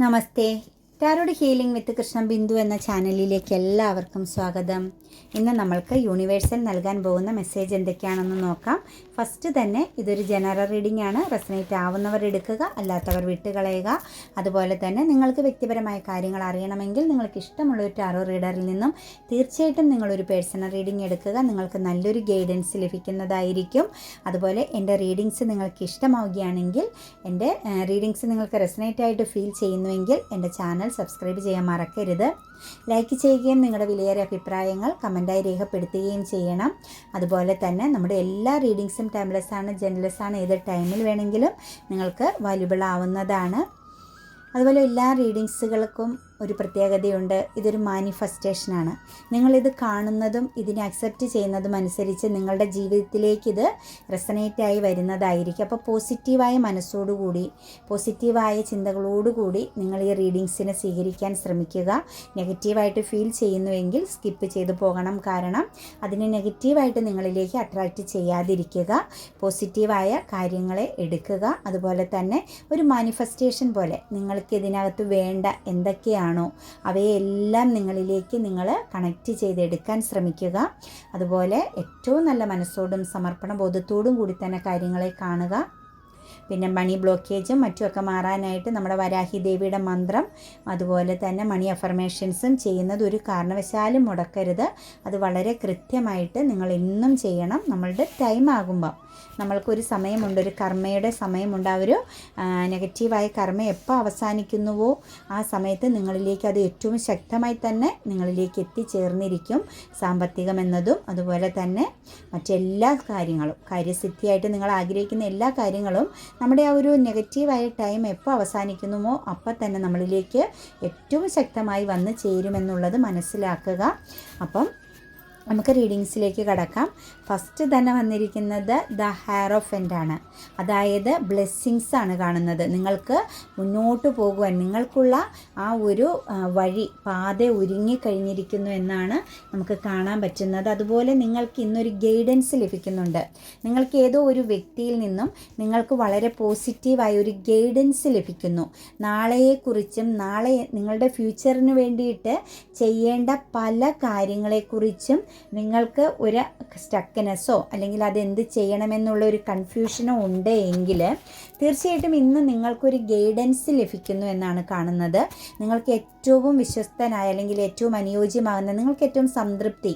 नमस्ते। Tarot healing with Krishna Bindu എന്ന ചാനലിലേക്ക് എല്ലാവർക്കും സ്വാഗതം. ഇന്ന് നമ്മൾക്ക് യൂണിവേഴ്സൽ നൽകാൻ പോകുന്ന മെസ്സേജ് എന്തൊക്കെയാണെന്ന് നോക്കാം. ഫസ്റ്റ് തന്നെ ഇതൊരു ജനറൽ റീഡിംഗ് ആണ്. റെസനേറ്റ് ആവുന്നവർ എടുക്കുക അല്ലാത്തവർ വിട്ടുകളയുക. അതുപോലെ തന്നെ നിങ്ങൾക്ക് വ്യക്തിപരമായ കാര്യങ്ങൾ അറിയണമെങ്കിൽ നിങ്ങൾക്ക് ഇഷ്ടമുള്ള ഒരു ടാറോ റീഡറിൽ നിന്നും തീർച്ചയായിട്ടും നിങ്ങളൊരു പേഴ്സണൽ റീഡിംഗ് എടുക്കുക. നിങ്ങൾക്ക് നല്ലൊരു ഗൈഡൻസ് ലഭിക്കുന്നതായിരിക്കും. അതുപോലെ എന്റെ റീഡിങ്സ് നിങ്ങൾക്ക് ഇഷ്ടമാവുകയാണെങ്കിൽ എന്റെ റീഡിങ്സ് നിങ്ങൾക്ക് റെസനേറ്റ് ആയിട്ട് ഫീൽ ചെയ്യുന്നുവെങ്കിൽ എന്റെ ചാനൽ സബ്സ്ക്രൈബ് ചെയ്യാൻ മറക്കരുത്. ലൈക്ക് ചെയ്യുകയും നിങ്ങളുടെ വിലയേറിയ അഭിപ്രായങ്ങൾ കമന്റായി രേഖപ്പെടുത്തുകയും ചെയ്യണം. അതുപോലെ തന്നെ നമ്മുടെ എല്ലാ റീഡിങ്സും ടൈംലെസ് ആണ് ജെൻലെസ് ആണ്. ഏത് ടൈമിൽ വേണമെങ്കിലും നിങ്ങൾക്ക് വാല്യുബിൾ ആവുന്നതാണ്. അതുപോലെ എല്ലാ റീഡിങ്സുകൾക്കും ഒരു പ്രത്യേകതയുണ്ട്. ഇതൊരു മാനിഫെസ്റ്റേഷനാണ്. നിങ്ങളിത് കാണുന്നതും ഇതിനെ അക്സെപ്റ്റ് ചെയ്യുന്നതും അനുസരിച്ച് നിങ്ങളുടെ ജീവിതത്തിലേക്ക് ഇത് റെസനേറ്റായി വരുന്നതായിരിക്കും. അപ്പോൾ പോസിറ്റീവായ മനസ്സോടുകൂടി പോസിറ്റീവായ ചിന്തകളോടുകൂടി നിങ്ങൾ ഈ റീഡിങ്സിനെ സ്വീകരിക്കാൻ ശ്രമിക്കുക. നെഗറ്റീവായിട്ട് ഫീൽ ചെയ്യുന്നുവെങ്കിൽ സ്കിപ്പ് ചെയ്തു പോകണം. കാരണം അതിനെ നെഗറ്റീവായിട്ട് നിങ്ങളിലേക്ക് അട്രാക്റ്റ് ചെയ്യാതിരിക്കുക. പോസിറ്റീവായ കാര്യങ്ങളെ എടുക്കുക. അതുപോലെ തന്നെ ഒരു മാനിഫെസ്റ്റേഷൻ പോലെ നിങ്ങൾക്ക് ഇതിനകത്ത് വേണ്ട എന്തൊക്കെയാണ് ആണോ അവയെല്ലാം നിങ്ങളിലേക്ക് നിങ്ങൾ കണക്റ്റ് ചെയ്തെടുക്കാൻ ശ്രമിക്കുക. അതുപോലെ ഏറ്റവും നല്ല മനസ്സോടും സമർപ്പണ ബോധത്തോടും കൂടി തന്നെ കാര്യങ്ങളെ കാണുക. പിന്നെ മണി ബ്ലോക്കേജും മറ്റുമൊക്കെ മാറാനായിട്ട് നമ്മുടെ വരാഹി ദേവിയുടെ മന്ത്രം അതുപോലെ തന്നെ മണി അഫർമേഷൻസും ചെയ്യുന്നത് ഒരു കാരണവശാലും മുടക്കരുത്. അത് വളരെ കൃത്യമായിട്ട് നിങ്ങൾ എന്നും ചെയ്യണം. നമ്മളുടെ ടൈം ആകുമ്പം. നമ്മൾക്കൊരു സമയമുണ്ട് ഒരു കർമ്മയുടെ സമയമുണ്ട്. ആ ഒരു നെഗറ്റീവായ കർമ്മ എപ്പോൾ അവസാനിക്കുന്നുവോ ആ സമയത്ത് നിങ്ങളിലേക്ക് അത് ഏറ്റവും ശക്തമായി തന്നെ നിങ്ങളിലേക്ക് എത്തിച്ചേർന്നിരിക്കും സാമ്പത്തികം എന്നതും. അതുപോലെ തന്നെ മറ്റെല്ലാ കാര്യങ്ങളും കാര്യസിദ്ധിയായിട്ട് നിങ്ങൾ ആഗ്രഹിക്കുന്ന എല്ലാ കാര്യങ്ങളും നമ്മുടെ ആ ഒരു നെഗറ്റീവായ ടൈം എപ്പോൾ അവസാനിക്കുന്നുവോ അപ്പോൾ തന്നെ നമ്മളിലേക്ക് ഏറ്റവും ശക്തമായി വന്ന് ചേരുമെന്നുള്ളത് മനസ്സിലാക്കുക. അപ്പം നമുക്ക് റീഡിങ്സിലേക്ക് കടക്കാം. ഫസ്റ്റ് തന്നെ വന്നിരിക്കുന്നത് ദ ഹെയർ ഓഫ് ആണ്. അതായത് ബ്ലെസ്സിങ്സ് ആണ് കാണുന്നത്. നിങ്ങൾക്ക് മുന്നോട്ട് പോകുവാൻ നിങ്ങൾക്കുള്ള ആ ഒരു വഴി പാത ഒരുങ്ങി കഴിഞ്ഞിരിക്കുന്നു എന്നാണ് നമുക്ക് കാണാൻ പറ്റുന്നത്. അതുപോലെ നിങ്ങൾക്ക് ഇന്നൊരു ഗൈഡൻസ് ലഭിക്കുന്നുണ്ട്. നിങ്ങൾക്ക് ഏതോ ഒരു വ്യക്തിയിൽ നിന്നും നിങ്ങൾക്ക് വളരെ പോസിറ്റീവായ ഒരു ഗൈഡൻസ് ലഭിക്കുന്നു. നാളെയെക്കുറിച്ചും നാളെ നിങ്ങളുടെ ഫ്യൂച്ചറിന് വേണ്ടിയിട്ട് ചെയ്യേണ്ട പല കാര്യങ്ങളെക്കുറിച്ചും നിങ്ങൾക്ക് ഒരു സ്റ്റക്കനെസ്സോ അല്ലെങ്കിൽ അതെന്ത് ചെയ്യണമെന്നുള്ള ഒരു കൺഫ്യൂഷനോ ഉണ്ട് എങ്കിൽ തീർച്ചയായിട്ടും ഇന്ന് നിങ്ങൾക്കൊരു ഗൈഡൻസ് ലഭിക്കുന്നു എന്നാണ് കാണുന്നത്. നിങ്ങൾക്ക് ഏറ്റവും വിശ്വസ്തനായ അല്ലെങ്കിൽ ഏറ്റവും അനുയോജ്യമാകുന്ന നിങ്ങൾക്ക് ഏറ്റവും സംതൃപ്തി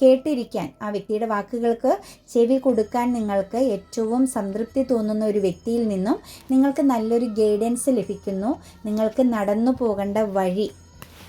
കേട്ടിരിക്കാൻ ആ വ്യക്തിയുടെ വാക്കുകൾക്ക് ചെവി കൊടുക്കാൻ നിങ്ങൾക്ക് ഏറ്റവും സംതൃപ്തി തോന്നുന്ന ഒരു വ്യക്തിയിൽ നിന്നും നിങ്ങൾക്ക് നല്ലൊരു ഗൈഡൻസ് ലഭിക്കുന്നു. നിങ്ങൾക്ക് നടന്നു പോകേണ്ട വഴി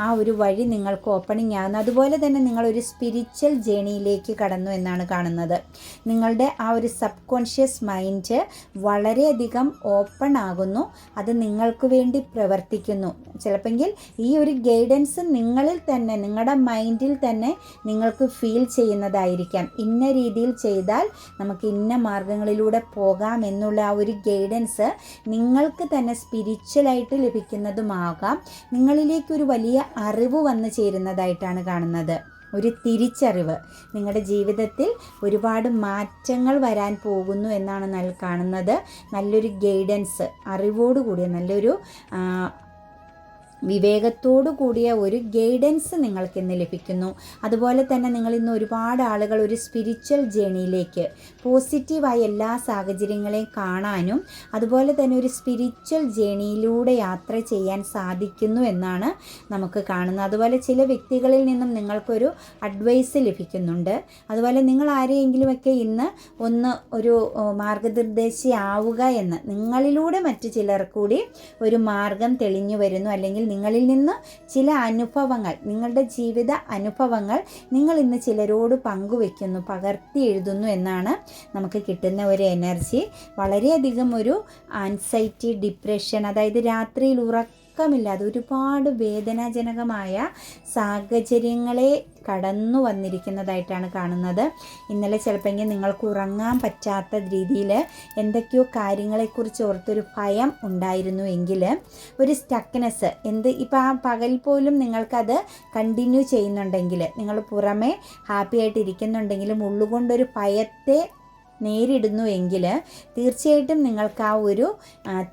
ആ ഒരു വഴി നിങ്ങൾക്ക് ഓപ്പണിംഗ് ആകുന്നു അതുപോലെ തന്നെ നിങ്ങൾ ഒരു സ്പിരിച്വൽ ജേണിയിലേക്ക് കടന്നു എന്നാണ് കാണുന്നത്. നിങ്ങളുടെ ആ ഒരു സബ് കോൺഷ്യസ് മൈൻഡ് വളരെയധികം ഓപ്പൺ ആകുന്നു. അത് നിങ്ങൾക്ക് വേണ്ടി പ്രവർത്തിക്കുന്നു. ചിലപ്പോൾ ഈ ഒരു ഗൈഡൻസ് നിങ്ങളിൽ തന്നെ നിങ്ങളുടെ മൈൻഡിൽ തന്നെ നിങ്ങൾക്ക് ഫീൽ ചെയ്യുന്നതായിരിക്കാം. ഇന്ന രീതിയിൽ ചെയ്താൽ നമുക്ക് ഇന്ന മാർഗങ്ങളിലൂടെ പോകാം എന്നുള്ള ആ ഒരു ഗൈഡൻസ് നിങ്ങൾക്ക് തന്നെ സ്പിരിച്വലായിട്ട് ലഭിക്കുന്നതുമാകാം. നിങ്ങളിലേക്കൊരു വലിയ അറിവ് വന്നു ചേരുന്നതായിട്ടാണ് കാണുന്നത്. ഒരു തിരിച്ചറിവ്. നിങ്ങളുടെ ജീവിതത്തിൽ ഒരുപാട് മാറ്റങ്ങൾ വരാൻ പോകുന്നു എന്നാണ് കാണുന്നത്. നല്ലൊരു ഗൈഡൻസ് അറിവോടുകൂടിയ നല്ലൊരു വിവേകത്തോടു കൂടിയ ഒരു ഗൈഡൻസ് നിങ്ങൾക്ക് ഇന്ന് ലഭിക്കുന്നു. അതുപോലെ തന്നെ നിങ്ങൾ ഇന്ന് ഒരുപാട് ആളുകൾ ഒരു സ്പിരിച്വൽ ജേണിയിലേക്ക് പോസിറ്റീവായ എല്ലാ സാഹചര്യങ്ങളെയും കാണാനും അതുപോലെ തന്നെ ഒരു സ്പിരിച്വൽ ജേണിയിലൂടെ യാത്ര ചെയ്യാൻ സാധിക്കുന്നു എന്നാണ് നമുക്ക് കാണുന്നത്. അതുപോലെ ചില വ്യക്തികളിൽ നിന്നും നിങ്ങൾക്കൊരു അഡ്വൈസ് ലഭിക്കുന്നുണ്ട്. അതുപോലെ നിങ്ങൾ ആരെയെങ്കിലുമൊക്കെ ഇന്ന് ഒന്ന് ഒരു മാർഗനിർദ്ദേശിയാവുക എന്ന് നിങ്ങളിലൂടെ മറ്റു ചിലർ കൂടി ഒരു മാർഗം തെളിഞ്ഞു വരുന്നു. അല്ലെങ്കിൽ നിങ്ങളിൽ നിന്ന് ചില അനുഭവങ്ങൾ നിങ്ങളുടെ ജീവിത അനുഭവങ്ങൾ നിങ്ങൾ ഇന്ന് ചിലരോട് പങ്കുവെക്കുന്നു പകർത്തി എഴുതുന്നു എന്നാണ് നമുക്ക് കിട്ടുന്ന ഒരു എനർജി. വളരെയധികം ഒരു ആൻസൈറ്റി ഡിപ്രഷൻ അതായത് രാത്രിയിൽ ഉറക്കം ഉറക്കമില്ലാതെ ഒരുപാട് വേദനാജനകമായ സാഹചര്യങ്ങളെ കടന്നു വന്നിരിക്കുന്നതായിട്ടാണ് കാണുന്നത്. ഇന്നലെ ചിലപ്പോൾ നിങ്ങൾക്ക് ഉറങ്ങാൻ പറ്റാത്ത രീതിയിൽ എന്തൊക്കെയോ കാര്യങ്ങളെക്കുറിച്ച് ഓർത്തൊരു ഭയം ഉണ്ടായിരുന്നു എങ്കിൽ ഒരു സ്റ്റക്നെസ് എന്ത് ഇപ്പോൾ ആ പകൽ പോലും നിങ്ങൾക്കത് കണ്ടിന്യൂ ചെയ്യുന്നുണ്ടെങ്കിൽ നിങ്ങൾ പുറമേ ഹാപ്പി ആയിട്ട് ഇരിക്കുന്നുണ്ടെങ്കിലും ഉള്ളുകൊണ്ടൊരു ഭയത്തെ നേരിടുന്നു എങ്കിൽ തീർച്ചയായിട്ടും നിങ്ങൾക്ക് ആ ഒരു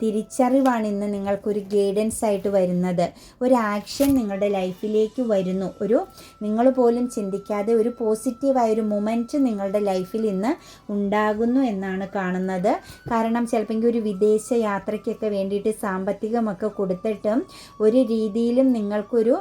തിരിച്ചറിവാണ് ഇന്ന് നിങ്ങൾക്കൊരു ഗൈഡൻസ് ആയിട്ട് വരുന്നത്. ഒരു ആക്ഷൻ നിങ്ങളുടെ ലൈഫിലേക്ക് വരുന്നു. ഒരു നിങ്ങൾ പോലും ചിന്തിക്കാതെ ഒരു പോസിറ്റീവായ ഒരു മൊമെന്റ് നിങ്ങളുടെ ലൈഫിൽ ഇന്ന് ഉണ്ടാകുന്നു എന്നാണ് കാണുന്നത്. കാരണം ചിലപ്പോൾ ഒരു വിദേശ യാത്രയ്ക്കൊക്കെ വേണ്ടിയിട്ട് സാമ്പത്തികമൊക്കെ കൊടുത്തിട്ടും ഒരു രീതിയിലും നിങ്ങൾക്കൊരു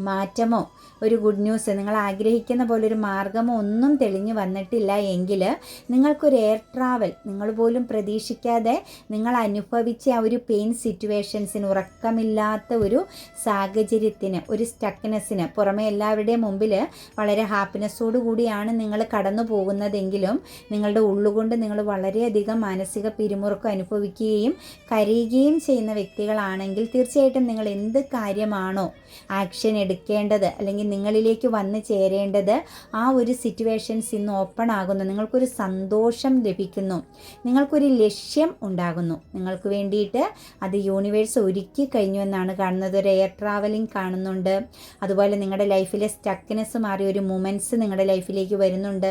മാറ്റമോ? ഒരു ഗുഡ് ന്യൂസ് നിങ്ങൾ ആഗ്രഹിക്കുന്ന പോലെ ഒരു മാർഗമോ ഒന്നും തെളിഞ്ഞു വന്നിട്ടില്ല എങ്കിൽ നിങ്ങൾക്കൊരു എയർ ട്രാവൽ നിങ്ങൾ പോലും പ്രതീക്ഷിക്കാതെ നിങ്ങൾ അനുഭവിച്ച ആ ഒരു പെയിൻ സിറ്റുവേഷൻസിന് ഉറക്കമില്ലാത്ത ഒരു സാഹചര്യത്തിന് ഒരു സ്റ്റക്നെസ്സിന് പുറമെ എല്ലാവരുടെയും മുമ്പിൽ വളരെ ഹാപ്പിനെസ്സോടു കൂടിയാണ് നിങ്ങൾ കടന്നു പോകുന്നതെങ്കിലും നിങ്ങളുടെ ഉള്ളുകൊണ്ട് നിങ്ങൾ വളരെയധികം മാനസിക പിരിമുറുക്കം അനുഭവിക്കുകയും കരയുകയും ചെയ്യുന്ന വ്യക്തികളാണെങ്കിൽ തീർച്ചയായിട്ടും നിങ്ങൾ എന്ത് കാര്യമാണോ ആക്ഷൻ എടുക്കേണ്ടത് അല്ലെങ്കിൽ നിങ്ങളിലേക്ക് വന്ന് ചേരേണ്ടത് ആ ഒരു സിറ്റുവേഷൻസ് ഇന്ന് ഓപ്പൺ ആകുന്നു. നിങ്ങൾക്കൊരു സന്തോഷം ലഭിക്കുന്നു. നിങ്ങൾക്കൊരു ലക്ഷ്യം ഉണ്ടാകുന്നു. നിങ്ങൾക്ക് വേണ്ടിയിട്ട് അത് യൂണിവേഴ്സ് ഒരുക്കി കഴിഞ്ഞു എന്നാണ് കാണുന്നത്. ഒരു എയർ ട്രാവലിംഗ് കാണുന്നുണ്ട്. അതുപോലെ നിങ്ങളുടെ ലൈഫിലെ സ്റ്റക്നെസ് മാറിയ ഒരു മൂമെന്റ്സ് നിങ്ങളുടെ ലൈഫിലേക്ക് വരുന്നുണ്ട്.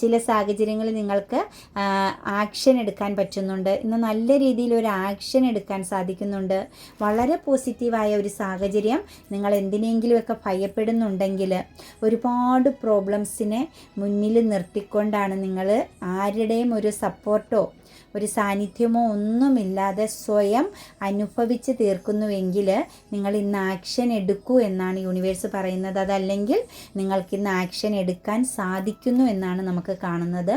ചില സാഹചര്യങ്ങളിൽ നിങ്ങൾക്ക് ആക്ഷൻ എടുക്കാൻ പറ്റുന്നുണ്ട്. ഇന്ന് നല്ല രീതിയിൽ ഒരു ആക്ഷൻ എടുക്കാൻ സാധിക്കുന്നുണ്ട്. വളരെ പോസിറ്റീവായ ഒരു സാഹചര്യം. നിങ്ങൾ എന്തിനെങ്കിലുമൊക്കെ ഭയപ്പെടുന്നുണ്ടെങ്കിൽ ഒരുപാട് പ്രോബ്ലംസിനെ മുന്നിൽ നിർത്തിക്കൊണ്ടാണ് നിങ്ങൾ ആരുടെയും ഒരു സപ്പോർട്ടോ ഒരു സാന്നിധ്യമോ ഒന്നുമില്ലാതെ സ്വയം അനുഭവിച്ച് തീർക്കുന്നുവെങ്കിൽ നിങ്ങൾ ഇന്ന് ആക്ഷൻ എടുക്കൂ എന്നാണ് യൂണിവേഴ്സ് പറയുന്നത്. അതല്ലെങ്കിൽ നിങ്ങൾക്ക് ഇന്ന് ആക്ഷൻ എടുക്കാൻ സാധിക്കുന്നു എന്നാണ് നമുക്ക് കാണുന്നത്.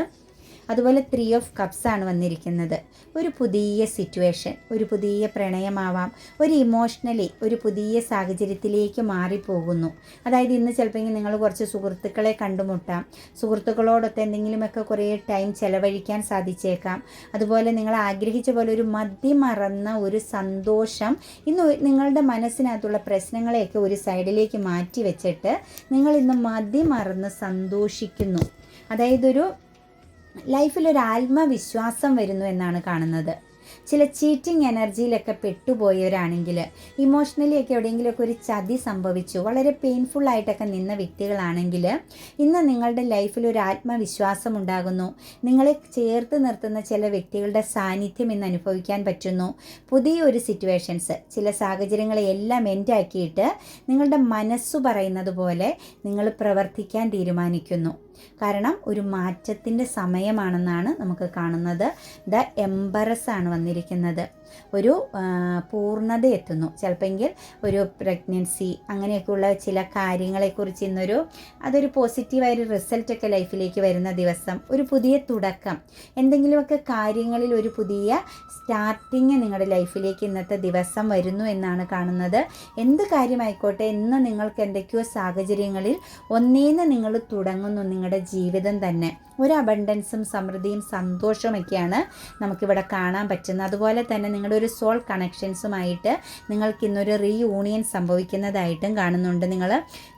അതുപോലെ ത്രീ ഓഫ് കപ്സ് ആണ് വന്നിരിക്കുന്നത്. ഒരു പുതിയ സിറ്റുവേഷൻ ഒരു പുതിയ പ്രണയമാവാം. ഒരു ഇമോഷണലി ഒരു പുതിയ സാഹചര്യത്തിലേക്ക് മാറിപ്പോകുന്നു. അതായത് ഇന്ന് ചിലപ്പോൾ നിങ്ങൾ കുറച്ച് സുഹൃത്തുക്കളെ കണ്ടുമുട്ടാം. സുഹൃത്തുക്കളോടൊത്ത് എന്തെങ്കിലുമൊക്കെ കുറേ ടൈം ചെലവഴിക്കാൻ സാധിച്ചേക്കാം. അതുപോലെ നിങ്ങൾ ആഗ്രഹിച്ച പോലെ ഒരു മതിമറന്ന ഒരു സന്തോഷം ഇന്ന് നിങ്ങളുടെ മനസ്സിനകത്തുള്ള പ്രശ്നങ്ങളെയൊക്കെ ഒരു സൈഡിലേക്ക് മാറ്റി വെച്ചിട്ട് നിങ്ങൾ ഇന്ന് മതിമറന്ന് സന്തോഷിക്കുന്നു. അതായത് ഒരു ലൈഫിൽ ഒരു ആത്മവിശ്വാസം വരുന്നു എന്നാണ് കാണുന്നത്. ചില ചീറ്റിംഗ് എനർജിയിലൊക്കെ പെട്ടുപോയവരാണെങ്കിൽ ഇമോഷണലി ഒക്കെ എവിടെയെങ്കിലുമൊക്കെ ഒരു ചതി സംഭവിച്ചു വളരെ പെയിൻഫുൾ ആയിട്ടൊക്കെ നിന്ന വ്യക്തികളാണെങ്കിൽ ഇന്ന് നിങ്ങളുടെ ലൈഫിൽ ഒരു ആത്മവിശ്വാസം ഉണ്ടാകുന്നു. നിങ്ങളെ ചേർത്ത് നിർത്തുന്ന ചില വ്യക്തികളുടെ സാന്നിധ്യം ഇന്ന് അനുഭവിക്കാൻ പറ്റുന്നു. പുതിയൊരു സിറ്റുവേഷൻസ് ചില സാഹചര്യങ്ങളെ എല്ലാം എൻഡാക്കിയിട്ട് നിങ്ങളുടെ മനസ്സു പറയുന്നത് പോലെ നിങ്ങൾ പ്രവർത്തിക്കാൻ തീരുമാനിക്കുന്നു. കാരണം ഒരു മാറ്റത്തിന്റെ സമയമാണെന്നാണ് നമുക്ക് കാണുന്നത്. ദ എംബറസ് ആണ് വന്നിരിക്കുന്നത്. ഒരു പൂർണത എത്തുന്നു. ചിലപ്പോൾ ഒരു പ്രഗ്നൻസി അങ്ങനെയൊക്കെയുള്ള ചില കാര്യങ്ങളെക്കുറിച്ച് ഇന്നൊരു അതൊരു പോസിറ്റീവായൊരു റിസൾട്ടൊക്കെ ലൈഫിലേക്ക് വരുന്ന ദിവസം ഒരു പുതിയ തുടക്കം എന്തെങ്കിലുമൊക്കെ കാര്യങ്ങളിൽ ഒരു പുതിയ സ്റ്റാർട്ടിങ് നിങ്ങളുടെ ലൈഫിലേക്ക് ഇന്നത്തെ ദിവസം വരുന്നു എന്നാണ് കാണുന്നത്. എന്ത് കാര്യമായിക്കോട്ടെ ഇന്ന് നിങ്ങൾക്ക് എന്തൊക്കെയോ സാഹചര്യങ്ങളിൽ ഒന്നേന്ന് നിങ്ങൾ തുടങ്ങുന്നു നിങ്ങളുടെ ജീവിതം തന്നെ. ഒരു അബണ്ടൻസും സമൃദ്ധിയും സന്തോഷമൊക്കെയാണ് നമുക്കിവിടെ കാണാൻ പറ്റുന്നത്. അതുപോലെ തന്നെ നിങ്ങളുടെ ഒരു സോൾ കണക്ഷൻസുമായിട്ട് നിങ്ങൾക്ക് ഇന്നൊരു റീയൂണിയൻ സംഭവിക്കുന്നതായിട്ടും കാണുന്നുണ്ട്. നിങ്ങൾ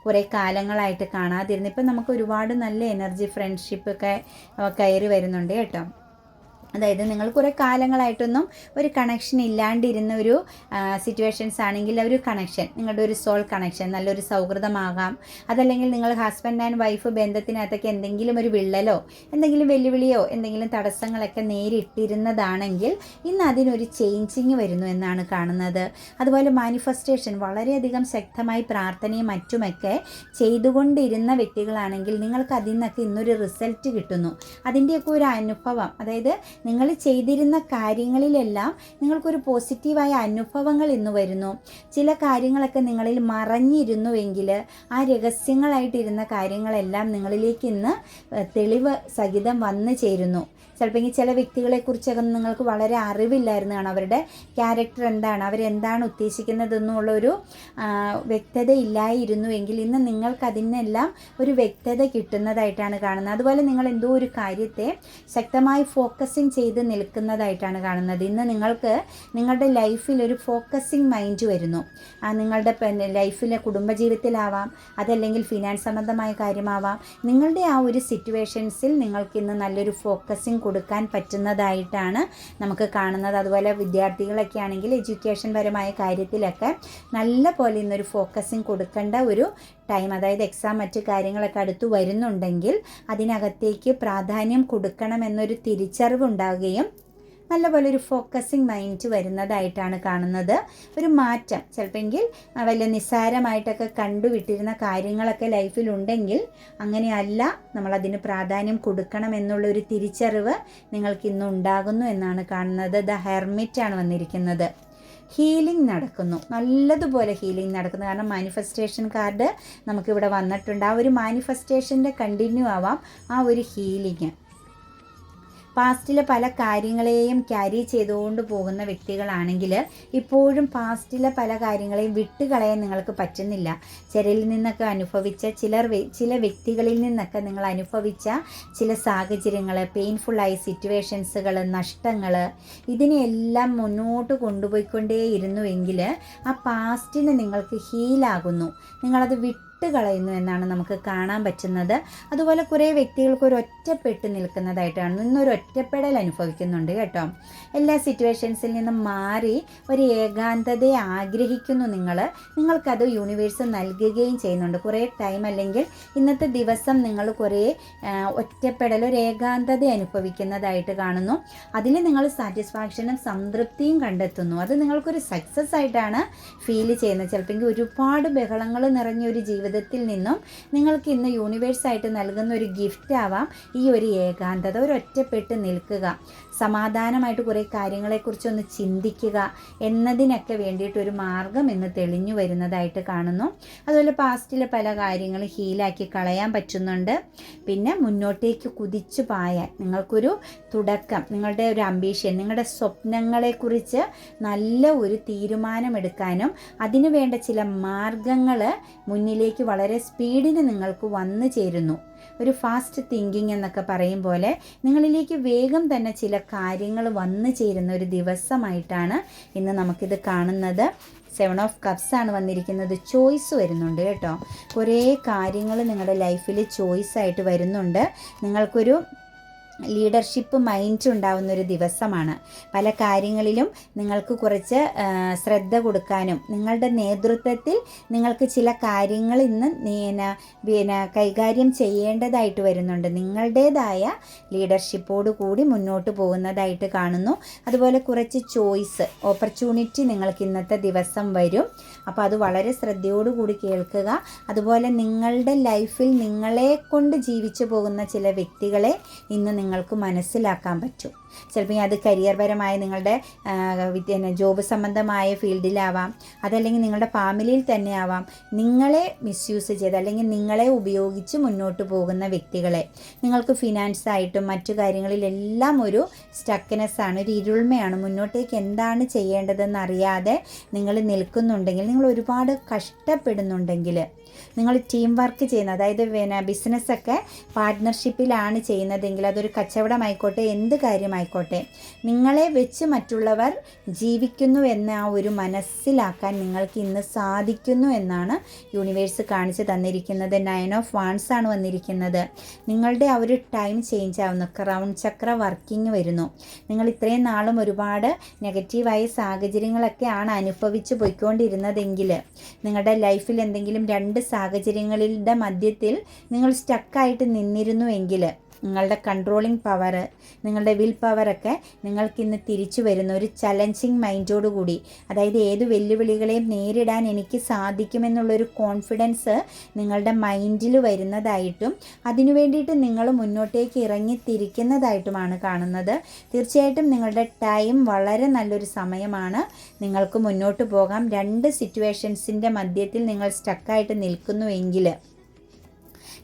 കുറേ കാലങ്ങളായിട്ട് കാണാതിരുന്നു ഇപ്പം നമുക്ക് ഒരുപാട് നല്ല എനർജി ഫ്രണ്ട്ഷിപ്പൊക്കെ കയറി വരുന്നുണ്ട് കേട്ടോ. അതായത് നിങ്ങൾ കുറേ കാലങ്ങളായിട്ടൊന്നും ഒരു കണക്ഷൻ ഇല്ലാണ്ടിരുന്ന ഒരു സിറ്റുവേഷൻസ് ആണെങ്കിൽ ഒരു കണക്ഷൻ നിങ്ങളുടെ ഒരു സോൾ കണക്ഷൻ നല്ലൊരു സൗഹൃദമാകാം. അതല്ലെങ്കിൽ നിങ്ങൾ ഹസ്ബൻഡ് ആൻഡ് വൈഫ് ബന്ധത്തിനകത്തൊക്കെ എന്തെങ്കിലും ഒരു വിള്ളലോ എന്തെങ്കിലും വെല്ലുവിളിയോ എന്തെങ്കിലും തടസ്സങ്ങളൊക്കെ നേരിട്ടിരുന്നതാണെങ്കിൽ ഇന്ന് അതിനൊരു ചേഞ്ചിങ് വരുന്നു എന്നാണ് കാണുന്നത്. അതുപോലെ മാനിഫെസ്റ്റേഷൻ വളരെയധികം ശക്തമായി പ്രാർത്ഥനയും മറ്റുമൊക്കെ ചെയ്തുകൊണ്ടിരുന്ന വ്യക്തികളാണെങ്കിൽ നിങ്ങൾക്ക് അതിൽ നിന്നൊക്കെ ഇന്നൊരു റിസൾട്ട് കിട്ടുന്നു. അതിന്റെയൊക്കെ ഒരു അനുഭവം അതായത് നിങ്ങൾ ചെയ്തിരുന്ന കാര്യങ്ങളിലെല്ലാം നിങ്ങൾക്കൊരു പോസിറ്റീവായ അനുഭവങ്ങൾ ഇന്ന് വരുന്നു. ചില കാര്യങ്ങളൊക്കെ നിങ്ങളിൽ മറഞ്ഞിരുന്നുവെങ്കിൽ ആ രഹസ്യങ്ങളായിട്ടിരുന്ന കാര്യങ്ങളെല്ലാം നിങ്ങളിലേക്ക് ഇന്ന് തെളിവ് സഹിതം വന്നു ചേരുന്നു. ചിലപ്പോൾ ചില വ്യക്തികളെക്കുറിച്ചൊക്കെ നിങ്ങൾക്ക് വളരെ അറിവില്ലായിരുന്നു കാണാം അവരുടെ ക്യാരക്ടർ എന്താണ്? അവരെന്താണ് ഉദ്ദേശിക്കുന്നതെന്നുള്ളൊരു വ്യക്തത ഇല്ലായിരുന്നുവെങ്കിൽ ഇന്ന് നിങ്ങൾക്ക് അതിനെല്ലാം ഒരു വ്യക്തത കിട്ടുന്നതായിട്ടാണ് കാണുന്നത്. അതുപോലെ നിങ്ങൾ എന്തോ ഒരു കാര്യത്തെ ശക്തമായി ഫോക്കസിങ് ചെയ്ത് നിൽക്കുന്നതായിട്ടാണ് കാണുന്നത്. ഇന്ന് നിങ്ങൾക്ക് നിങ്ങളുടെ ലൈഫിൽ ഒരു ഫോക്കസിങ് മൈൻഡ് വരുന്നു. ആ നിങ്ങളുടെ ലൈഫിലെ കുടുംബജീവിതത്തിലാവാം അതല്ലെങ്കിൽ ഫിനാൻസ് സംബന്ധമായ കാര്യമാവാം നിങ്ങളുടെ ആ ഒരു സിറ്റുവേഷൻസിൽ നിങ്ങൾക്ക് ഇന്ന് നല്ലൊരു ഫോക്കസിങ് കൊടുക്കാൻ പറ്റുന്നതായിട്ടാണ് നമുക്ക് കാണുന്നത്. അതുപോലെ വിദ്യാർത്ഥികളൊക്കെ ആണെങ്കിൽ എഡ്യൂക്കേഷൻ പരമായ കാര്യത്തിലൊക്കെ നല്ല പോലെ ഇന്നൊരു ഫോക്കസിങ് കൊടുക്കേണ്ട ഒരു ടൈം അതായത് എക്സാം മറ്റു കാര്യങ്ങളൊക്കെ അടുത്ത് വരുന്നുണ്ടെങ്കിൽ അതിനകത്തേക്ക് പ്രാധാന്യം കൊടുക്കണം കൊടുക്കണമെന്നൊരു തിരിച്ചറിവുണ്ടാവുകയും നല്ലപോലെ ഒരു ഫോക്കസിങ് മൈൻഡ് വരുന്നതായിട്ടാണ് കാണുന്നത്. ഒരു മാറ്റം ചിലപ്പോൾ വലിയ നിസ്സാരമായിട്ടൊക്കെ കണ്ടുവിട്ടിരുന്ന കാര്യങ്ങളൊക്കെ ലൈഫിൽ ലൈഫിലുണ്ടെങ്കിൽ അങ്ങനെയല്ല നമ്മളതിന് പ്രാധാന്യം കൊടുക്കണം എന്നുള്ളൊരു തിരിച്ചറിവ് നിങ്ങൾക്ക് ഇന്ന് ഉണ്ടാകുന്നു എന്നാണ് കാണുന്നത്. ദ ഹെർമിറ്റാണ് വന്നിരിക്കുന്നത്. ഹീലിംഗ് നടക്കുന്നു. നല്ലതുപോലെ ഹീലിംഗ് നടക്കുന്നു. കാരണം മാനിഫെസ്റ്റേഷൻ കാർഡ് നമുക്കിവിടെ വന്നിട്ടുണ്ട്. ആ ഒരു മാനിഫെസ്റ്റേഷന്റെ കണ്ടിന്യൂ ആവാം ആ ഒരു ഹീലിംഗ്. പാസ്റ്റിലെ പല കാര്യങ്ങളെയും ക്യാരി ചെയ്തുകൊണ്ട് പോകുന്ന വ്യക്തികളാണെങ്കിൽ ഇപ്പോഴും പാസ്റ്റിലെ പല കാര്യങ്ങളെയും വിട്ടുകളയാൻ നിങ്ങൾക്ക് പറ്റുന്നില്ല. ചിലരിൽ നിന്നൊക്കെ അനുഭവിച്ച ചിലർ ചില വ്യക്തികളിൽ നിന്നൊക്കെ നിങ്ങൾ അനുഭവിച്ച ചില സാഹചര്യങ്ങൾ പെയിൻഫുള്ളായ സിറ്റുവേഷൻസുകൾ നഷ്ടങ്ങൾ ഇതിനെയെല്ലാം മുന്നോട്ട് കൊണ്ടുപോയിക്കൊണ്ടേയിരുന്നുവെങ്കിൽ ആ പാസ്റ്റിന് നിങ്ങൾക്ക് ഹീലാകുന്നു നിങ്ങളത് വിട്ട് കളയുന്നു എന്നാണ് നമുക്ക് കാണാൻ പറ്റുന്നത്. അതുപോലെ കുറേ വ്യക്തികൾക്ക് ഒരു ഒറ്റപ്പെട്ട് നിൽക്കുന്നതായിട്ടാണ് ഇന്നൊരു ഒറ്റപ്പെടൽ അനുഭവിക്കുന്നുണ്ട് കേട്ടോ. എല്ലാ സിറ്റുവേഷൻസിൽ നിന്നും മാറി ഒരു ഏകാന്തതയെ ആഗ്രഹിക്കുന്നു നിങ്ങൾ നിങ്ങൾക്കത് യൂണിവേഴ്സ് നൽകുകയും ചെയ്യുന്നുണ്ട്. കുറേ ടൈം അല്ലെങ്കിൽ ഇന്നത്തെ ദിവസം നിങ്ങൾ കുറേ ഒറ്റപ്പെടൽ ഒരു ഏകാന്തത അനുഭവിക്കുന്നതായിട്ട് കാണുന്നു. അതിൽ നിങ്ങൾ സാറ്റിസ്ഫാക്ഷനും സംതൃപ്തിയും കണ്ടെത്തുന്നു. അത് നിങ്ങൾക്കൊരു സക്സസ് ആയിട്ടാണ് ഫീൽ ചെയ്യുന്നത്. ചിലപ്പോൾ ഒരുപാട് ബഹളങ്ങൾ നിറഞ്ഞ ഒരു ജീവിതത്തിൽ നിന്നും നിങ്ങൾക്ക് ഇന്ന് യൂണിവേഴ്സായിട്ട് നൽകുന്ന ഒരു ഗിഫ്റ്റ് ആവാം. ഈ ഒരു ഏകാന്തത ഒരു ഒറ്റപ്പെട്ട് നിൽക്കുക. സമാധാനമായിട്ട് കുറേ കാര്യങ്ങളെക്കുറിച്ചൊന്ന് ചിന്തിക്കുക എന്നതിനൊക്കെ വേണ്ടിയിട്ടൊരു മാർഗം എന്ന് തെളിഞ്ഞു വരുന്നതായിട്ട് കാണുന്നു. അതുപോലെ പാസ്റ്റിലെ പല കാര്യങ്ങളും ഹീലാക്കി കളയാൻ പറ്റുന്നുണ്ട്. പിന്നെ മുന്നോട്ടേക്ക് കുതിച്ചു പായാൻ നിങ്ങൾക്കൊരു തുടക്കം നിങ്ങളുടെ ഒരു അംബീഷൻ നിങ്ങളുടെ സ്വപ്നങ്ങളെക്കുറിച്ച് നല്ല ഒരു തീരുമാനമെടുക്കാനും അതിനു വേണ്ട ചില മാർഗങ്ങൾ മുന്നിലേക്ക് വളരെ സ്പീഡിന് നിങ്ങൾക്ക് വന്നു ചേരുന്നു. ഒരു ഫാസ്റ്റ് തിങ്കിങ് എന്നൊക്കെ പറയും പോലെ നിങ്ങളിലേക്ക് വേഗം തന്നെ ചില കാര്യങ്ങൾ വന്നു ചേരുന്ന ഒരു ദിവസമായിട്ടാണ് ഇന്ന് നമുക്കിത് കാണുന്നത്. സെവൻ ഓഫ് കപ്സ് ആണ് വന്നിരിക്കുന്നത്. ചോയ്സ് വരുന്നുണ്ട് കേട്ടോ. കുറേ കാര്യങ്ങൾ നിങ്ങളുടെ ലൈഫിൽ ചോയ്സ് ആയിട്ട് വരുന്നുണ്ട്. നിങ്ങൾക്കൊരു ലീഡർഷിപ്പ് മൈൻഡ് ഉണ്ടാവുന്ന ഒരു ദിവസമാണ്. പല കാര്യങ്ങളിലും നിങ്ങൾക്ക് കുറച്ച് ശ്രദ്ധ കൊടുക്കാനും നിങ്ങളുടെ നേതൃത്വത്തിൽ നിങ്ങൾക്ക് ചില കാര്യങ്ങൾ ഇന്ന് പിന്നെ കൈകാര്യം ചെയ്യേണ്ടതായിട്ട് വരുന്നുണ്ട്. നിങ്ങളുടേതായ ലീഡർഷിപ്പോട് കൂടി മുന്നോട്ട് പോകുന്നതായിട്ട് കാണുന്നു. അതുപോലെ കുറച്ച് ചോയ്സ് ഓപ്പർച്യൂണിറ്റി നിങ്ങൾക്ക് ഇന്നത്തെ ദിവസം വരും. അപ്പോൾ അത് വളരെ ശ്രദ്ധയോടുകൂടി കേൾക്കുക. അതുപോലെ നിങ്ങളുടെ ലൈഫിൽ നിങ്ങളെ കൊണ്ട് ജീവിച്ചു പോകുന്ന ചില വ്യക്തികളെ ഇന്ന് നിങ്ങൾക്ക് മനസ്സിലാക്കാൻ പറ്റും. ചിലപ്പോൾ അത് കരിയർ പരമായ നിങ്ങളുടെ പിന്നെ ജോബ് സംബന്ധമായ ഫീൽഡിലാവാം. അതല്ലെങ്കിൽ നിങ്ങളുടെ ഫാമിലിയിൽ തന്നെ ആവാം നിങ്ങളെ മിസ്യൂസ് ചെയ്ത് അല്ലെങ്കിൽ നിങ്ങളെ ഉപയോഗിച്ച് മുന്നോട്ട് പോകുന്ന വ്യക്തികളെ. നിങ്ങൾക്ക് ഫിനാൻസ് ആയിട്ടും മറ്റു കാര്യങ്ങളിലെല്ലാം ഒരു സ്റ്റക്കിനെസ് ആണ് ഒരു ഇരുൾമയാണ്. മുന്നോട്ടേക്ക് എന്താണ് ചെയ്യേണ്ടതെന്ന് അറിയാതെ നിങ്ങൾ നിൽക്കുന്നുണ്ടെങ്കിൽ നിങ്ങൾ ഒരുപാട് കഷ്ടപ്പെടുന്നുണ്ടെങ്കിൽ നിങ്ങൾ ടീം വർക്ക് ചെയ്യുന്ന അതായത് പിന്നെ ബിസിനസ്സൊക്കെ പാർട്ട്ണർഷിപ്പിലാണ് ചെയ്യുന്നതെങ്കിൽ അതൊരു കച്ചവടമായിക്കോട്ടെ എന്ത് കാര്യമായിക്കോട്ടെ നിങ്ങളെ വെച്ച് മറ്റുള്ളവർ ജീവിക്കുന്നു എന്ന ആ ഒരു മനസ്സിലാക്കാൻ നിങ്ങൾക്ക് ഇന്ന് സാധിക്കുന്നു എന്നാണ് യൂണിവേഴ്സ് കാണിച്ചു തന്നിരിക്കുന്നത്. നയൻ ഓഫ് വാൺസ് ആണ് വന്നിരിക്കുന്നത്. നിങ്ങളുടെ ആ ഒരു ടൈം ചേഞ്ച് ആവുന്നു. ക്രൗൺ ചക്ര വർക്കിംഗ് വരുന്നു. നിങ്ങൾ ഇത്രയും നാളും ഒരുപാട് നെഗറ്റീവായ സാഹചര്യങ്ങളൊക്കെ ആണ് അനുഭവിച്ച് പോയിക്കൊണ്ടിരുന്നതെങ്കിൽ നിങ്ങളുടെ ലൈഫിൽ എന്തെങ്കിലും രണ്ട് സാഹചര്യങ്ങളുടെ മധ്യത്തിൽ നിങ്ങൾ സ്റ്റക്കായിട്ട് നിന്നിരുന്നുവെങ്കിൽ നിങ്ങളുടെ കൺട്രോളിങ് പവർ നിങ്ങളുടെ വിൽ പവറൊക്കെ നിങ്ങൾക്കിന്ന് തിരിച്ചു വരുന്ന ഒരു ചലഞ്ചിങ് മൈൻഡോടുകൂടി അതായത് ഏത് വെല്ലുവിളികളെയും നേരിടാൻ എനിക്ക് സാധിക്കുമെന്നുള്ളൊരു കോൺഫിഡൻസ് നിങ്ങളുടെ മൈൻഡിൽ വരുന്നതായിട്ടും അതിനു വേണ്ടിയിട്ട് നിങ്ങൾ മുന്നോട്ടേക്ക് ഇറങ്ങി തിരിക്കുന്നതായിട്ടുമാണ് കാണുന്നത്. തീർച്ചയായിട്ടും നിങ്ങളുടെ ടൈം വളരെ നല്ലൊരു സമയമാണ്. നിങ്ങൾക്ക് മുന്നോട്ട് പോകാം. രണ്ട് സിറ്റുവേഷൻസിന്റെ മധ്യത്തിൽ നിങ്ങൾ സ്റ്റക്കായിട്ട് നിൽക്കുന്നുവെങ്കിൽ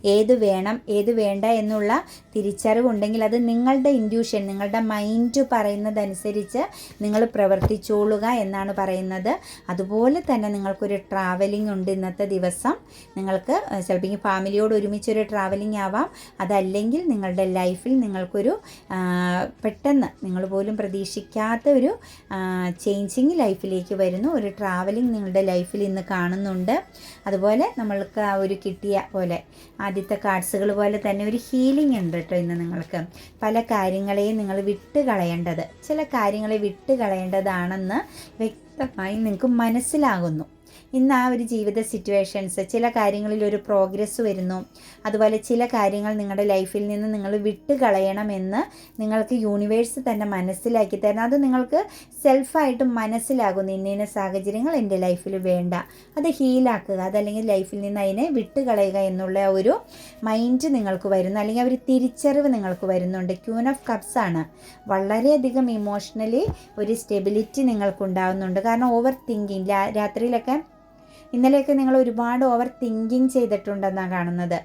ഏത് വേണം ഏത് വേണ്ട എന്നുള്ള തിരിച്ചറിവുണ്ടെങ്കിൽ അത് നിങ്ങളുടെ ഇൻഡ്യൂഷൻ നിങ്ങളുടെ മൈൻഡ് പറയുന്നതനുസരിച്ച് നിങ്ങൾ പ്രവർത്തിച്ചോളുക എന്നാണ് പറയുന്നത്. അതുപോലെ തന്നെ നിങ്ങൾക്കൊരു ട്രാവലിംഗ് ഉണ്ട് ഇന്നത്തെ ദിവസം. നിങ്ങൾക്ക് ചിലപ്പോൾ ഫാമിലിയോട് ഒരുമിച്ചൊരു ട്രാവലിംഗ് ആവാം. അതല്ലെങ്കിൽ നിങ്ങളുടെ ലൈഫിൽ നിങ്ങൾക്കൊരു പെട്ടെന്ന് നിങ്ങൾ പോലും പ്രതീക്ഷിക്കാത്ത ഒരു ചേഞ്ചിങ് ലൈഫിലേക്ക് വരുന്നു ഒരു ട്രാവലിംഗ് നിങ്ങളുടെ ലൈഫിൽ ഇന്ന് കാണുന്നുണ്ട്. അതുപോലെ നമ്മൾക്ക് ആ ഒരു കിട്ടിയ പോലെ ആദ്യത്തെ കാർഡ്സുകൾ പോലെ തന്നെ ഒരു ഹീലിംഗ് ഉണ്ട് കേട്ടോ ഇന്ന് നിങ്ങൾക്ക്. പല കാര്യങ്ങളെയും നിങ്ങൾ വിട്ട് കളയേണ്ടത്. ചില കാര്യങ്ങളെ വിട്ട് കളയേണ്ടതാണെന്ന് വ്യക്തമായി നിങ്ങൾക്ക് മനസ്സിലാകുന്നു. ഇന്ന് ആ ഒരു ജീവിത സിറ്റുവേഷൻസ് ചില കാര്യങ്ങളിൽ ഒരു പ്രോഗ്രസ് വരുന്നു. അതുപോലെ ചില കാര്യങ്ങൾ നിങ്ങളുടെ ലൈഫിൽ നിന്ന് നിങ്ങൾ വിട്ട് കളയണമെന്ന് നിങ്ങൾക്ക് യൂണിവേഴ്സ് തന്നെ മനസ്സിലാക്കി തരണം. അത് നിങ്ങൾക്ക് സെൽഫായിട്ട് മനസ്സിലാകുന്നു. ഇന്ന സാഹചര്യങ്ങൾ എന്റെ ലൈഫിൽ വേണ്ട. അത് ഹീലാക്കുക അതല്ലെങ്കിൽ ലൈഫിൽ നിന്ന് അതിനെ വിട്ട് കളയുക എന്നുള്ള ഒരു മൈൻഡ് നിങ്ങൾക്ക് വരുന്നു. അല്ലെങ്കിൽ ഒരു തിരിച്ചറിവ് നിങ്ങൾക്ക് വരുന്നുണ്ട്. ക്യൂൻ ഓഫ് കപ്സ് ആണ്. വളരെയധികം ഇമോഷണലി ഒരു സ്റ്റെബിലിറ്റി നിങ്ങൾക്കുണ്ടാകുന്നുണ്ട് കാരണം ഓവർ തിങ്കിങ് രാത്രിയിലൊക്കെ ഇന്നലെയൊക്കെ നിങ്ങൾ ഒരുപാട് ഓവർ തിങ്കിങ് ചെയ്തിട്ടുണ്ടെന്നാണ് കാണുന്നത്.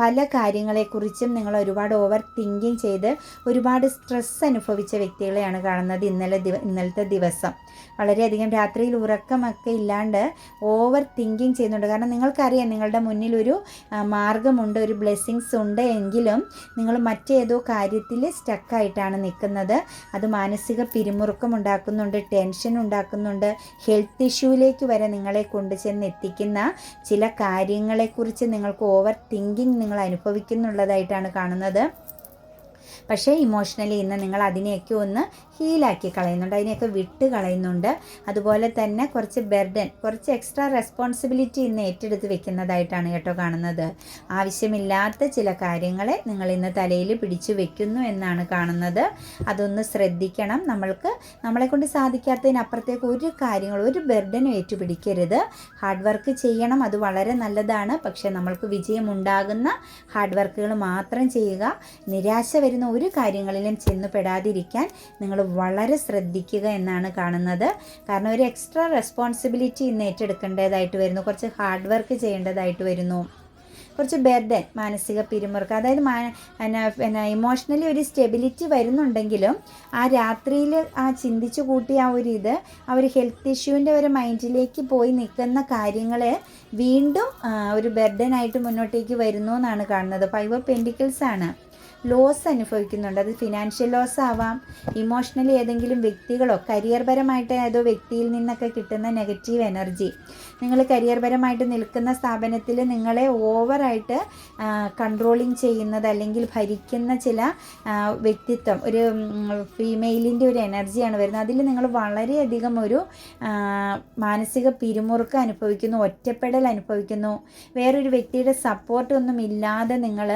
പല കാര്യങ്ങളെക്കുറിച്ചും നിങ്ങൾ ഒരുപാട് ഓവർ തിങ്കിങ് ചെയ്ത് ഒരുപാട് സ്ട്രെസ് അനുഭവിച്ച വ്യക്തികളെയാണ് കാണുന്നത് ഇന്നലെ ദിവ ഇന്നലത്തെ ദിവസം. വളരെയധികം രാത്രിയിൽ ഉറക്കമൊക്കെ ഇല്ലാണ്ട് ഓവർ തിങ്കിങ് ചെയ്യുന്നുണ്ട്. കാരണം നിങ്ങൾക്കറിയാം നിങ്ങളുടെ മുന്നിൽ ഒരു മാർഗമുണ്ട് ഒരു ബ്ലെസ്സിങ്സ് ഉണ്ട് എങ്കിലും നിങ്ങൾ മറ്റേതോ കാര്യത്തിൽ സ്റ്റക്കായിട്ടാണ് നിൽക്കുന്നത്. അത് മാനസിക പിരിമുറുക്കം ഉണ്ടാക്കുന്നുണ്ട് ടെൻഷൻ ഉണ്ടാക്കുന്നുണ്ട്. ഹെൽത്ത് ഇഷ്യൂവിലേക്ക് വരെ നിങ്ങളെ കൊണ്ട് ചെന്ന് എത്തിക്കുന്ന ചില കാര്യങ്ങളെക്കുറിച്ച് നിങ്ങൾക്ക് ഓവർ തിങ്കിങ് നിങ്ങൾ അനുഭവിക്കുന്നുള്ളതായിട്ടാണ് കാണുന്നത്. പക്ഷേ ഇമോഷണലി ഇന്ന് നിങ്ങൾ അതിനെയൊക്കെ ഒന്ന് ഹീലാക്കി കളയുന്നുണ്ട്. അതിനെയൊക്കെ വിട്ട് കളയുന്നുണ്ട്. അതുപോലെ തന്നെ കുറച്ച് ബെർഡൻ കുറച്ച് എക്സ്ട്രാ റെസ്പോൺസിബിലിറ്റി ഇന്ന് ഏറ്റെടുത്ത് വെക്കുന്നതായിട്ടാണ് കേട്ടോ കാണുന്നത്. ആവശ്യമില്ലാത്ത ചില കാര്യങ്ങളെ നിങ്ങൾ ഇന്ന് തലയിൽ പിടിച്ചു വെക്കുന്നു എന്നാണ് കാണുന്നത്. അതൊന്ന് ശ്രദ്ധിക്കണം. നമ്മൾക്ക് നമ്മളെ കൊണ്ട് സാധിക്കാത്തതിനപ്പുറത്തേക്ക് ഒരു കാര്യങ്ങളും ഒരു ബെർഡനും ഏറ്റുപിടിക്കരുത്. ഹാർഡ് വർക്ക് ചെയ്യണം അത് വളരെ നല്ലതാണ്. പക്ഷേ നമ്മൾക്ക് വിജയമുണ്ടാകുന്ന ഹാർഡ് വർക്കുകൾ മാത്രം ചെയ്യുക നിരാശ വരുന്ന ഒരു കാര്യങ്ങളിലും ചെന്നുപെടാതിരിക്കാൻ നിങ്ങൾ വളരെ ശ്രദ്ധിക്കുക എന്നാണ് കാണുന്നത്. കാരണം ഒരു എക്സ്ട്രാ റെസ്പോൺസിബിലിറ്റി ഇന്ന് ഏറ്റെടുക്കേണ്ടതായിട്ട് വരുന്നു. കുറച്ച് ഹാർഡ് വർക്ക് ചെയ്യേണ്ടതായിട്ട് വരുന്നു. കുറച്ച് ബെർഡൻ മാനസിക പിരിമുറുക്കം അതായത് പിന്നെ ഇമോഷണലി ഒരു സ്റ്റെബിലിറ്റി വരുന്നുണ്ടെങ്കിലും ആ രാത്രിയിൽ ആ ചിന്തിച്ചു കൂട്ടിയ ആ ഒരു ഇത് ആ ഒരു ഹെൽത്ത് ഇഷ്യൂവിന്റെ ഒരു മൈൻഡിലേക്ക് പോയി നിൽക്കുന്ന കാര്യങ്ങൾ വീണ്ടും ഒരു ബെർഡനായിട്ട് മുന്നോട്ടേക്ക് വരുന്നു എന്നാണ് കാണുന്നത്. ഫൈവ് പെൻഡിക്കിൾസ് ആണ്. ലോസ് അനുഭവിക്കുന്നുണ്ട്. അത് ഫിനാൻഷ്യൽ ലോസ് ആവാം ഇമോഷണലി ഏതെങ്കിലും വ്യക്തികളോ കരിയർപരമായിട്ട് ഏതോ വ്യക്തിയിൽ നിന്നൊക്കെ കിട്ടുന്ന നെഗറ്റീവ് എനർജി നിങ്ങൾ കരിയർ പരമായിട്ട് നിൽക്കുന്ന സ്ഥാപനത്തിൽ നിങ്ങളെ ഓവറായിട്ട് കൺട്രോളിങ് ചെയ്യുന്നത് അല്ലെങ്കിൽ ഭരിക്കുന്ന ചില വ്യക്തിത്വം ഒരു ഫീമെയിലിന്റെ ഒരു എനർജിയാണ് വരുന്നത്. അതിൽ നിങ്ങൾ വളരെയധികം ഒരു മാനസിക പിരിമുറുക്കം അനുഭവിക്കുന്നു ഒറ്റപ്പെടൽ അനുഭവിക്കുന്നു. വേറൊരു വ്യക്തിയുടെ സപ്പോർട്ടൊന്നും ഇല്ലാതെ നിങ്ങൾ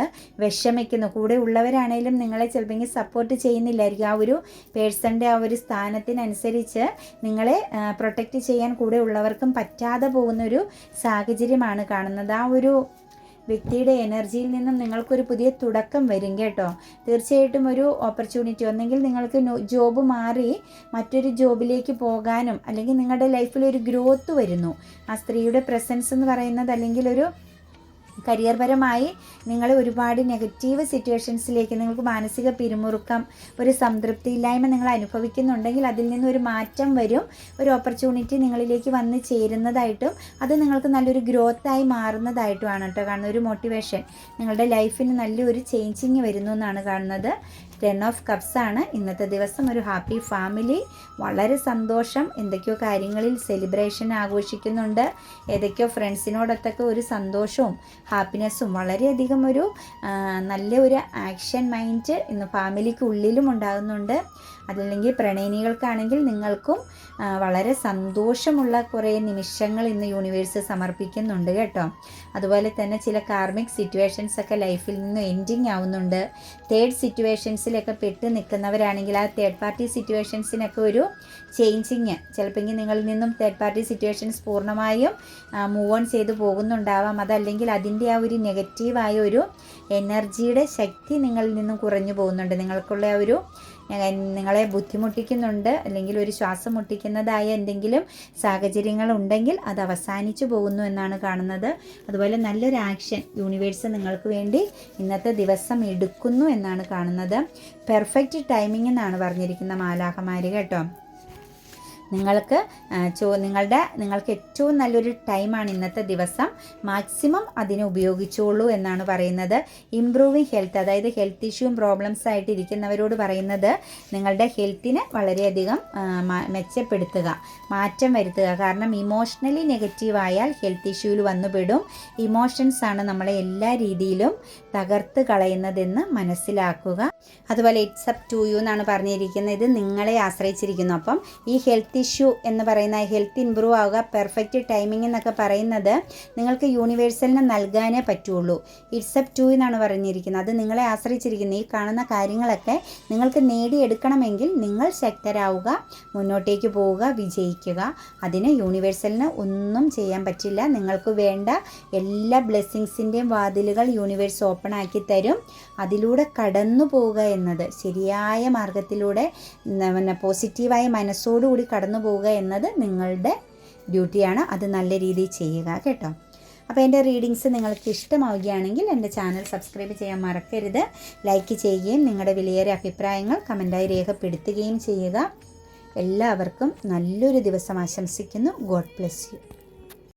വിഷമിക്കുന്നു. കൂടെ ഉള്ളവരാണേലും നിങ്ങളെ ചിലപ്പോൾ സപ്പോർട്ട് ചെയ്യുന്നില്ലായിരിക്കും. ആ ഒരു പേഴ്സന്റെ ആ ഒരു സ്ഥാനത്തിനനുസരിച്ച് നിങ്ങളെ പ്രൊട്ടക്റ്റ് ചെയ്യാൻ കൂടെ ഉള്ളവർക്കും പറ്റാതെ പോകുന്നൊരു സാഹചര്യമാണ് കാണുന്നത്. ആ ഒരു വ്യക്തിയുടെ എനർജിയിൽ നിന്നും നിങ്ങൾക്കൊരു പുതിയ തുടക്കം വരും കേട്ടോ. തീർച്ചയായിട്ടും ഒരു ഓപ്പർച്യൂണിറ്റി ഒന്നെങ്കിൽ നിങ്ങൾക്ക് ജോബ് മാറി മറ്റൊരു ജോബിലേക്ക് പോകാനും അല്ലെങ്കിൽ നിങ്ങളുടെ ലൈഫിൽ ഒരു ഗ്രോത്ത് വരുന്നു. ആ സ്ത്രീയുടെ പ്രസൻസ് എന്ന് പറയുന്നത് അല്ലെങ്കിൽ ഒരു കരിയർ പരമായി നിങ്ങൾ ഒരുപാട് നെഗറ്റീവ് സിറ്റുവേഷൻസിലേക്ക് നിങ്ങൾക്ക് മാനസിക പിരിമുറുക്കം ഒരു സംതൃപ്തി സംതൃപ്തിയില്ലായ്മ നിങ്ങൾ അനുഭവിക്കുന്നുണ്ടെങ്കിൽ അതിൽ നിന്ന് ഒരു മാറ്റം വരും. ഒരു ഓപ്പർച്യൂണിറ്റി നിങ്ങളിലേക്ക് വന്ന് ചേരുന്നതായിട്ടും അത് നിങ്ങൾക്ക് നല്ലൊരു ഗ്രോത്തായി മാറുന്നതായിട്ടുമാണ് കേട്ടോ കാരണം ഒരു മോട്ടിവേഷൻ നിങ്ങളുടെ ലൈഫിന് നല്ലൊരു ചേഞ്ചിങ് വരുന്നു എന്നാണ് കാണുന്നത്. ടെൻ ഓഫ് കപ്സ് ആണ്. ഇന്നത്തെ ദിവസം ഒരു ഹാപ്പി ഫാമിലി. വളരെ സന്തോഷം. എന്തൊക്കെയോ കാര്യങ്ങളിൽ സെലിബ്രേഷൻ ആഘോഷിക്കുന്നുണ്ട്. ഏതൊക്കെയോ ഫ്രണ്ട്സിനോടൊത്തൊക്കെ ഒരു സന്തോഷവും ഹാപ്പിനെസ്സും വളരെയധികം ഒരു നല്ല ഒരു ആക്ഷൻ മൈൻഡ് ഇന്ന് ഫാമിലിക്ക് ഉള്ളിലും ഉണ്ടാകുന്നുണ്ട്. അതല്ലെങ്കിൽ പ്രണയിനികൾക്കാണെങ്കിൽ നിങ്ങൾക്കും വളരെ സന്തോഷമുള്ള കുറേ നിമിഷങ്ങൾ ഇന്ന് യൂണിവേഴ്സ് സമർപ്പിക്കുന്നുണ്ട് കേട്ടോ. അതുപോലെ തന്നെ ചില കാർമിക് സിറ്റുവേഷൻസ് ഒക്കെ ലൈഫിൽ നിന്ന് എൻഡിങ് ആവുന്നുണ്ട്. തേർഡ് സിറ്റുവേഷൻസിലൊക്കെ പെട്ട് നിൽക്കുന്നവരാണെങ്കിൽ ആ തേർഡ് പാർട്ടി സിറ്റുവേഷൻസിനൊക്കെ ഒരു ചേഞ്ചിങ് ചിലപ്പോൾ നിങ്ങളിൽ നിന്നും തേർഡ് പാർട്ടി സിറ്റുവേഷൻസ് പൂർണമായും മൂവ് ഓൺ ചെയ്ത് പോകുന്നുണ്ടാവാം. അതല്ലെങ്കിൽ അതിന്റെ ആ ഒരു നെഗറ്റീവായ ഒരു എനർജിയുടെ ശക്തി നിങ്ങളിൽ നിന്നും കുറഞ്ഞു പോകുന്നുണ്ട്. നിങ്ങൾക്കുള്ള ആ ഒരു ഏഹ്, നിങ്ങളെ ബുദ്ധിമുട്ടിക്കുന്നുണ്ട് അല്ലെങ്കിൽ ഒരു ശ്വാസം മുട്ടിക്കുന്നതായ എന്തെങ്കിലും സാഹചര്യങ്ങൾ ഉണ്ടെങ്കിൽ അത് അവസാനിച്ചു പോകുന്നു എന്നാണ് കാണുന്നത്. അതുപോലെ നല്ലൊരു ആക്ഷൻ യൂണിവേഴ്സ് നിങ്ങൾക്ക് വേണ്ടി ഇന്നത്തെ ദിവസം എടുക്കുന്നു എന്നാണ് കാണുന്നത്. പെർഫെക്റ്റ് ടൈമിംഗ് എന്നാണ് പറഞ്ഞിരിക്കുന്ന മാലാഹമാര് കേട്ടോ. നിങ്ങൾക്ക് ചോ നിങ്ങളുടെ നിങ്ങൾക്ക് ഏറ്റവും നല്ലൊരു ടൈമാണ് ഇന്നത്തെ ദിവസം. മാക്സിമം അതിനെ ഉപയോഗിച്ചോളൂ എന്നാണ് പറയുന്നത്. ഇംപ്രൂവിങ് ഹെൽത്ത് അതായത് ഹെൽത്ത് ഇഷ്യൂവും പ്രോബ്ലംസ് ആയിട്ട് ഇരിക്കുന്നവരോട് പറയുന്നത് നിങ്ങളുടെ ഹെൽത്തിനെ വളരെയധികം മെച്ചപ്പെടുത്തുക മാറ്റം വരുത്തുക. കാരണം ഇമോഷണലി നെഗറ്റീവ് ആയാൽ ഹെൽത്ത് ഇഷ്യൂവിൽ വന്നുപെടും ഇമോഷൻസ് ആണ് നമ്മളെ എല്ലാ രീതിയിലും തകർത്ത് കളയുന്നതെന്ന് മനസ്സിലാക്കുക. അതുപോലെ ഇറ്റ്സ് അപ് ടു യു എന്നാണ് പറഞ്ഞിരിക്കുന്നത്. ഇത് നിങ്ങളെ ആശ്രയിച്ചിരിക്കുന്നു. അപ്പം ഈ ഹെൽത്ത് ഇഷ്യൂ എന്ന് പറയുന്ന ഹെൽത്ത് ഇമ്പ്രൂവ് ആവുക പെർഫെക്റ്റ് ടൈമിംഗ് എന്നൊക്കെ പറയുന്നത് നിങ്ങൾക്ക് യൂണിവേഴ്സലിന് നൽകാനേ പറ്റുള്ളൂ. ഇറ്റ്സ് അപ് ടു എന്നാണ് പറഞ്ഞിരിക്കുന്നത്. അത് നിങ്ങളെ ആശ്രയിച്ചിരിക്കുന്നത് ഈ കാണുന്ന കാര്യങ്ങളൊക്കെ നിങ്ങൾക്ക് നേടിയെടുക്കണമെങ്കിൽ നിങ്ങൾ ശക്തരാവുക മുന്നോട്ടേക്ക് പോവുക വിജയിക്കുക. അതിന് യൂണിവേഴ്സലിന് ഒന്നും ചെയ്യാൻ പറ്റില്ല. നിങ്ങൾക്ക് വേണ്ട എല്ലാ ബ്ലെസ്സിങ്സിന്റെയും വാതിലുകൾ യൂണിവേഴ്സ് ഓപ്പൺ ആക്കി തരും. അതിലൂടെ കടന്നു പോവുക എന്നത് ശരിയായ മാർഗത്തിലൂടെ പിന്നെ പോസിറ്റീവായ മനസ്സോടുകൂടി കടന്നു പോവുക എന്നത് നിങ്ങളുടെ ഡ്യൂട്ടിയാണ് അത് നല്ല രീതിയിൽ ചെയ്യുക കേട്ടോ. അപ്പോൾ എന്റെ റീഡിങ്സ് നിങ്ങൾക്ക് ഇഷ്ടമാവുകയാണെങ്കിൽ എന്റെ ചാനൽ സബ്സ്ക്രൈബ് ചെയ്യാൻ മറക്കരുത്. ലൈക്ക് ചെയ്യുകയും നിങ്ങളുടെ വിലയേറിയ അഭിപ്രായങ്ങൾ കമന്റായി രേഖപ്പെടുത്തുകയും ചെയ്യുക. എല്ലാവർക്കും നല്ലൊരു ദിവസം ആശംസിക്കുന്നു. God bless you